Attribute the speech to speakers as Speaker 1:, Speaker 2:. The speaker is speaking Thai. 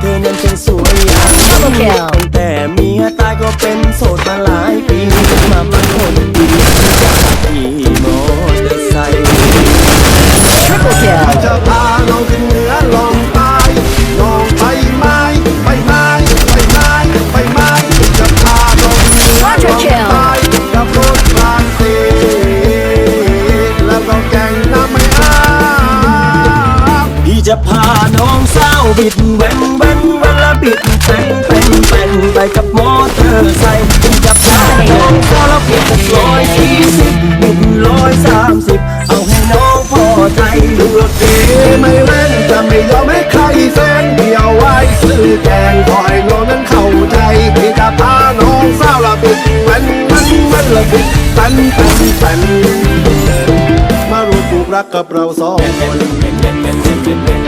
Speaker 1: เธอนั้นเป็นสวยอ่างแต่เมียตายก็เป็นโสดมาหลาย จะพาน้องสาวบิดแวนแวนแวละบิดเป็นเป็นเป็นไปกับมอเตอร์ไซค์พี่จะพาน้องสาวละบิดร้อยสี่สิบบิดร้อยสามสิบเอาให้น้องพอใจดูรถดี
Speaker 2: ไม่เล่นจะไม่ยอมให้ใครแซงเดียวไว้ซื้อแกงคอยน้อนั้นเข้าใจที่จะพาน้องสาวละบิดมันมันมันละบิดตันตันตันมารู้ผูก รักกับเราสองค
Speaker 1: น